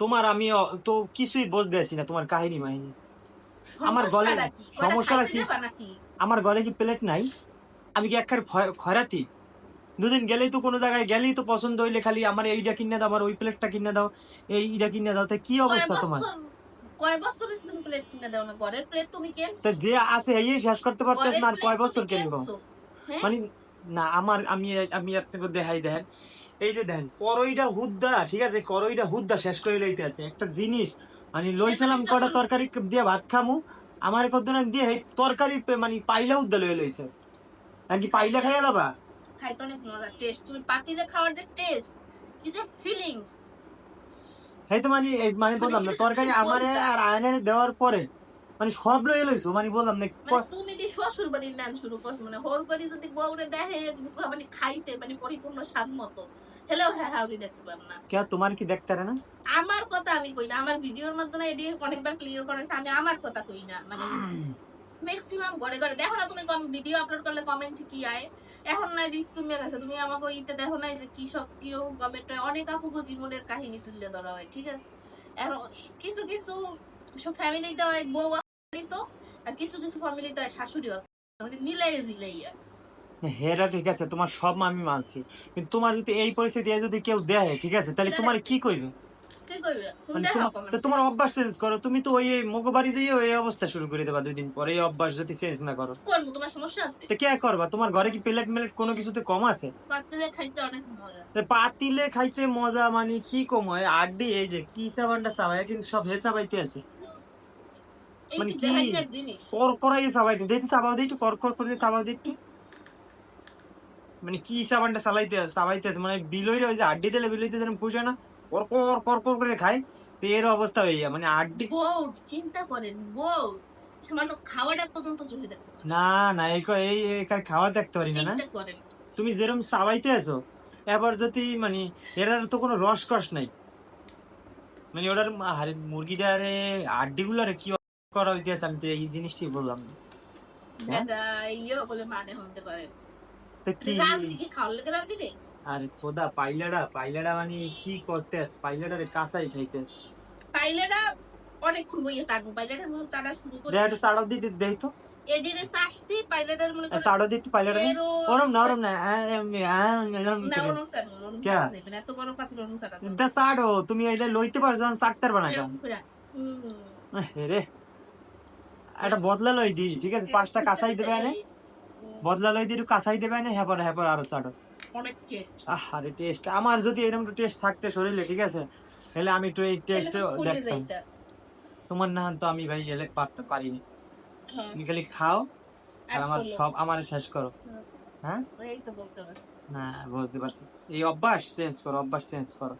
তোমার আমি তো কিছুই বুঝতে আছি না তোমার কাহিনী মাহিনী। আমার গলায়- সমস্যাটা কি? আমার ঘরে কি প্লেট নাই? আমি কি একখার খয়রাতি? দুদিন গেলেই তো কোনো জায়গায় গেলেই তো পছন্দ হইলে খালি আমার এইটা কিনে দাও আমার ওই প্লেটটা কিনে দাও এইটা কিনে দাও। তা কি অবস্থা তোমার? কয় বছর হইছে প্লেট কিনে দাও না? ঘরের প্লেট তুমি কেনছো তা যে আছে এই শেষ করতে পারতেছ না আর কয় বছর কিনবো হ্যাঁ? মানে না আমার আমি আমি আপনাকে দেখাই দেখেন এই যে দেখেন করইটা হুদ্দা ঠিক আছে? করইটা হুদ্দা শেষ করে লইতে আছে। একটা জিনিস মানে লইছিলাম কটা তরকারি দিয়ে ভাত খামু আমার কত না দিয়ে তরকারি মানে পাইলা হুদ্দা লই লইছে। আর কি পাইলা খাইয়া লাবা? খাইতে অনেক মজা টেস্ট তুমি পাতিলে খাওয়ার যে টেস্ট কি যে ফিলিংস এই তো মানে মানে বললাম না তরকারি আমারে আর আয়নের দেওয়ার পরে মানে সব লই লইছো? মানে বললাম না মানে তুমি দিয়ে শ্বশুর বাড়ির নাম শুরু করছ মানে হোর বাড়ি যদি বউরে দেখে মানে খাইতে মানে পরিপূর্ণ স্বাদ মতো হেলেও হ্যাঁ হাউরি দেখতে পার না। কে তোমার কি দেখতে না? আমার কথা আমি কই না আমার ভিডিওর মাধ্যমে এটি অনেকবার ক্লিয়ার করেছে আমি আমার কথা কই না মানে ম্যাক্সিমাম ঘরে ঘরে। দেখো না তুমি কম ভিডিও আপলোড করলে কমেন্ট কি আয়? এখন না রিস্ক কমে গেছে তুমি আমাকে ইতে দেখো না যে কি সব কি কমেন্ট হয়। অনেক আপুগো জীবনের কাহিনী তুলে ধরা হয় ঠিক আছে? এখন কিছু কিছু সব ফ্যামিলিতে হয় বউ তো আর কিছু কিছু ফ্যামিলিতে হয় শাশুড়ি মিলাই জিলাইয়া। হেরা ঠিক আছে তোমার সব আমি মানছি। কিন্তু তোমার যদি এই পরিস্থিতি যদি কেউ দেয় ঠিক আছে তাহলে তোমার কি করবে তোমার- অভ্যাস চেঞ্জ করো তুমি তো ওই মগো বাড়ি যেয়ে ওই অবস্থা শুরু করে দেবা দুই দিন পরে এই অভ্যাস যদি চেঞ্জ না করো। করব তোমার সমস্যা আছে? তো কে করবা? তোমার ঘরে কি প্লেট মিলেট কোনো কিছুতে কম আছে? পাতলে খাইতে অনেক মজা। পাতিলে খাইতে মজা মানে কি কম হয়? আড্ডি এই যে কি সাবানটা সাবাই কিন্তু সব হে সাবাইতে আছে। মানে কি? করাই দেখি সাবাও দিই একটু কর কর করে সাবাও দিই একটু মানে কি সাবানটা চালাইতে আছে মানে বিলইরে ওই যে আড্ডি দিলে বিলইতে যেন পুষে না কর কর কর কর করে খাই তো এর অবস্থা হয়ে যায়। মানে আড্ডি বউ চিন্তা করেন বউ সামান্য খাওয়াটা পর্যন্ত চলে দেখতে না না এই এই এখানে খাওয়া দেখতে পারি না তুমি যেরকম সাবাইতে আছো এবার যদি মানে এটার তো কোনো রস কস নাই। মানে ওটার মুরগিটারে আড্ডিগুলারে কি করা হইতেছে আমি তো এই জিনিসটি বললাম না। হ্যাঁ? ইয়ে বলে মানে হতে পারে। তো কি? রাঁধছি কি খাওয়ার লেগে রাঁধি রে? আরে খোদা পাইলাডা পাইলাডা মানে কি করতে পাইলাডারে কাঁচাই খাইতে আস পাইলেরা অনেকক্ষণ বইয়ে চাটবো পাইলেটার মনে চাটা শুরু করে দেখ একটু দিতে দেখ তো। এদিকে চাটছি পাইলেটার মনে করে চাড়াও দিতে পাইলাডা ওরম না ওরম না এমনি, এরম না ওরম চাটবো ওরম ক্যা? চাটা যাবে না এত বড় পাতিল ওরম চাটা দা চাড়ো তুমি এটা লইতে পারছ কেন হুম। রে। একটা বদলা লই দি ঠিক আছে? পাঁচটা কাঁচাই দেবে না হুম, বদলা লই দি একটু কাঁচাই দেবে না হ্যাঁ হ্যাঁ আরও চাড়ো অনেক টেস্ট। আহ আরে টেস্ট। আমার যদি এরকম একটু টেস্ট থাকতে শরীরে ঠিক আছে? তাহলে আমি একটু এই টেস্ট দেখতাম। তোমার না তো আমি ভাই এলে পারতে পারিনি। হ্যাঁ। তুমি খালি খাও আর আমার সব আমার শেষ করো। হ্যাঁ। এই তো বলতে হবে। না বুঝতে পারছি। এই অভ্যাস চেঞ্জ করো অভ্যাস চেঞ্জ করো।